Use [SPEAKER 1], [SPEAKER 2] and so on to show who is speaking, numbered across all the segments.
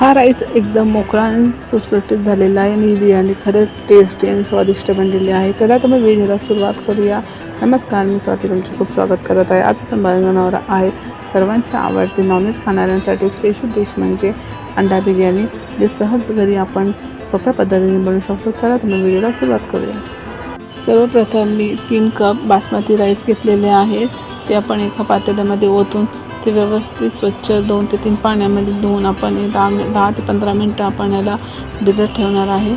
[SPEAKER 1] हा राईस एकदम मोकळा आणि सुटसुटीत झालेला आहे आणि ही बिर्याणी खरंच टेस्टी आणि स्वादिष्ट बनलेली आहे. चला तर मग व्हिडिओला सुरुवात करूया. नमस्कार मी स्वाती तुमचे खूप स्वागत करत आहे. आज आपण बनवणार आहे सर्वांच्या आवडते नॉनव्हेज खाणाऱ्यांसाठी स्पेशल डिश म्हणजे अंडा बिर्याणी. जे सहज घरी आपण सोप्या पद्धतीने बनवू शकतो. चला तर मग व्हिडिओला सुरुवात करूया. सर्वप्रथम मी तीन कप बासमती राईस घेतलेले आहे. ते आपण एका पातेल्यामध्ये ओतून ते व्यवस्थित स्वच्छ दोन ते तीन पाण्यामध्ये धुवून आपण दहा दहा ते पंधरा मिनटं आपण याला भिजत ठेवणार आहे.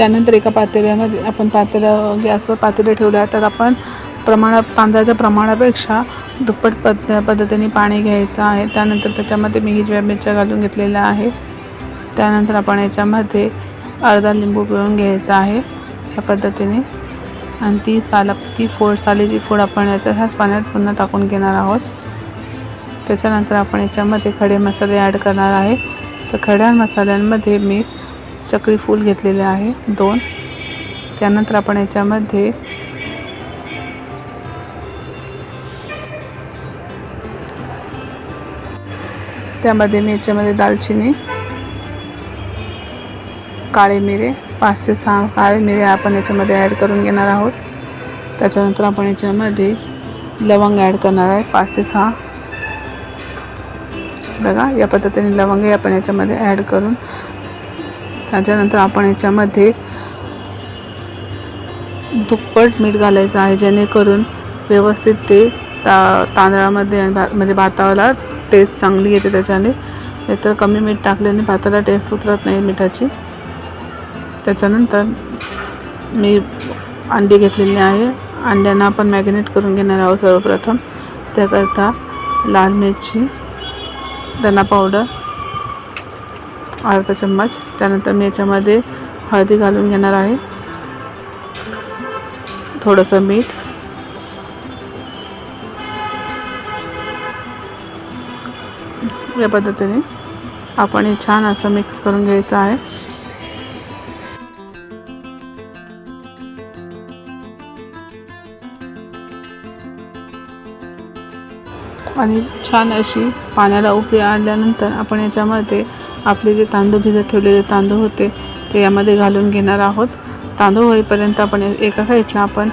[SPEAKER 1] त्यानंतर एका पातेल्यामध्ये आपण पातेल्या गॅसवर पातेले ठेवल्या तर आपण प्रमाणात तांदळाच्या प्रमाणापेक्षा दुप्पट पद पद्धतीने पाणी घ्यायचं आहे. त्यानंतर त्याच्यामध्ये मी हिरव्या मिरच्या घालून घेतलेल्या आहे त्यानंतर आपण याच्यामध्ये अर्धा लिंबू पिळून घ्यायचा आहे या पद्धतीने. आणि ती साला ती फोड सालीची फोड आपण याच्या ह्याच पाण्यात पुन्हा टाकून घेणार आहोत. त्याच्यानंतर आपण याच्यामध्ये खडे मसाले ॲड करणार आहे. तर खड्या मसाल्यांमध्ये मी चक्री फूल घेतलेले आहे दोन. त्यानंतर आपण याच्यामध्ये त्यामध्ये मी याच्यामध्ये दालचिनी काळे मिरे पाच ते सहा काळे मिरे आपण याच्यामध्ये ॲड करून घेणार आहोत. त्याच्यानंतर आपण याच्यामध्ये लवंग ॲड करणार आहे पाच ते सहा. बघा या पद्धतीने लवंग आपण याच्यामध्ये ॲड करून त्याच्यानंतर आपण याच्यामध्ये दुप्पट मीठ घालायचं आहे जेणेकरून व्यवस्थित ते ता तांदळामध्ये भात म्हणजे भाताला टेस्ट चांगली येते त्याच्याने. नाहीतर कमी मीठ टाकल्याने भाताला टेस्ट उतरत नाही मिठाची. त्याच्यानंतर मी अंडी घेतलेली आहे. अंड्यांना आपण मॅगिनेट करून घेणार आहोत सर्वप्रथम. त्याकरता लाल मिरची धना पावडर अर्धा चम्मच. त्यानंतर मी याच्यामध्ये हळदी घालून घेणार आहे. थोडंसं मीठ. या पद्धतीने आपण हे छान असं मिक्स करून घ्यायचं आहे. आणि छान अशी पाण्याला उकळी आल्यानंतर आपण याच्यामध्ये आपले जे तांदूळ भिजत ठेवलेले तांदूळ होते ते यामध्ये घालून घेणार आहोत. तांदूळ होईपर्यंत आपण एका साईडला आपण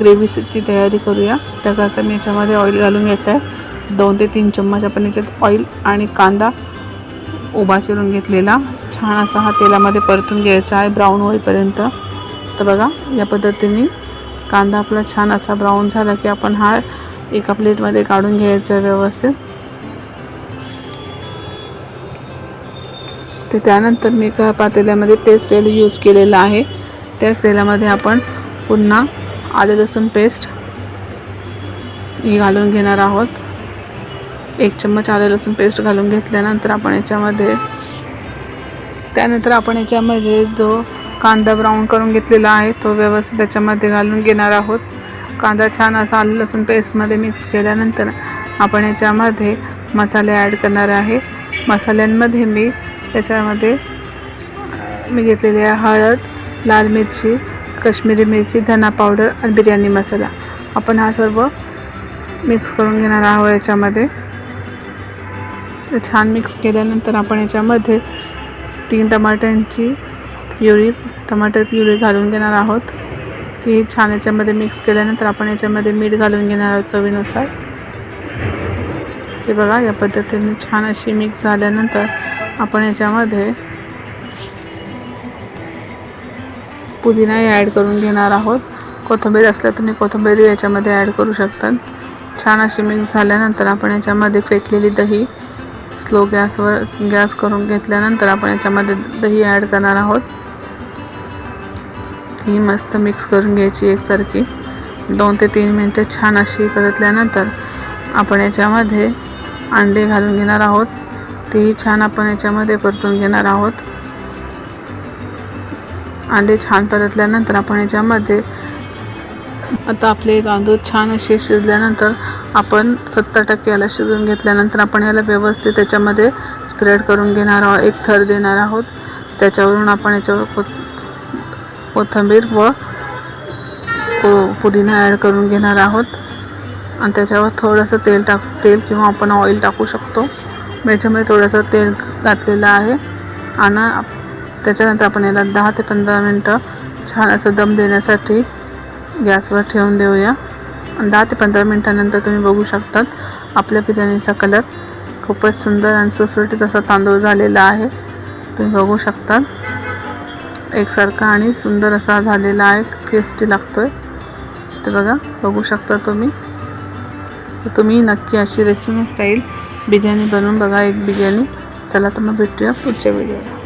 [SPEAKER 1] ग्रेव्हीची तयारी करूया. त्याकरता मी याच्यामध्ये ऑइल घालून घ्यायचं आहे दोन ते तीन चम्मच आपण याच्यात ऑइल आणि कांदा उभा चिरून घेतलेला. छान असा हा तेलामध्ये परतून घ्यायचा आहे ब्राऊन होईपर्यंत. तर बघा या पद्धतीने कांदा आपला छान असा ब्राऊन झाला की आपण हा एका प्लेटमध्ये काढून घ्यायचं व्यवस्थित. तर त्यानंतर मी एका पातेल्यामध्ये तेच तेल यूज केलेलं आहे. त्याच तेलामध्ये आपण पुन्हा आले लसूण पेस्ट ही घालून घेणार आहोत. एक चम्मच आले लसूण पेस्ट घालून घेतल्यानंतर आपण याच्यामध्ये त्यानंतर आपण याच्यामध्ये जो कांदा ब्राऊन करून घेतलेला आहे तो व्यवस्थित त्याच्यामध्ये घालून घेणार आहोत. कांदा छान असा आलं लसूण पेस्टमध्ये मिक्स केल्यानंतर आपण याच्यामध्ये मसाले ॲड करणार आहे. मसाल्यांमध्ये मी त्याच्यामध्ये मी घेतलेली आहे हळद लाल मिरची कश्मीरी मिरची धना पावडर आणि बिर्याणी मसाला. आपण हा सर्व मिक्स करून घेणार आहोत याच्यामध्ये. छान मिक्स केल्यानंतर आपण याच्यामध्ये तीन टमाट्यांची प्युरी टमाटर प्युरी घालून घेणार आहोत. ती छान याच्यामध्ये मिक्स केल्यानंतर आपण याच्यामध्ये मीठ घालून घेणार आहोत चवीनुसार. हे बघा या पद्धतीने छान अशी मिक्स झाल्यानंतर आपण याच्यामध्ये पुदिनाही ॲड करून घेणार आहोत. कोथिंबीर असल्या तुम्ही कोथिंबीर याच्यामध्ये ॲड करू शकतात. छान अशी मिक्स झाल्यानंतर आपण याच्यामध्ये फेटलेली दही स्लो गॅसवर गॅस करून घेतल्यानंतर आपण याच्यामध्ये दही ॲड करणार आहोत. ही मस्त मिक्स करून घ्यायची एकसारखी. दोन ते तीन मिनटं छान अशी परतल्यानंतर आपण याच्यामध्ये अंडे घालून घेणार आहोत. तेही छान आपण याच्यामध्ये परतून घेणार आहोत. अंडे छान परतल्यानंतर आपण याच्यामध्ये आता आपले तांदूळ छान असे शिजल्यानंतर आपण सत्तर टक्के याला शिजवून घेतल्यानंतर आपण याला व्यवस्थित त्याच्यामध्ये स्प्रेड करून घेणार आहोत. एक थर देणार आहोत. त्याच्यावरून आपण याच्यावर कोथिंबीर व को पुदिना ॲड करून घेणार आहोत. आणि त्याच्यावर थोडंसं तेल टाक तेल किंवा आपण ऑइल टाकू शकतो. याच्यामध्ये थोडंसं तेल घातलेलं आहे. आणि त्याच्यानंतर आपण याला दहा ते पंधरा मिनटं छान असं दम देण्यासाठी गॅसवर ठेवून देऊया. आणि दहा ते पंधरा मिनटानंतर तुम्ही बघू शकतात आपल्या बिर्याणीचा कलर खूपच सुंदर आणि सुसुटीत असा तांदूळ झालेला आहे. तुम्ही बघू शकतात. एकसारखा आणि सुंदर असा झालेला आहे टेस्टी लागतो आहे ते बघा बघू शकता तुम्ही. तर तुम्ही नक्की अशी रेसिपी स्टाईल बिर्याणी बनवून बघा एक बिर्याणी. चला तर मग भेटूया पुढच्या व्हिडिओला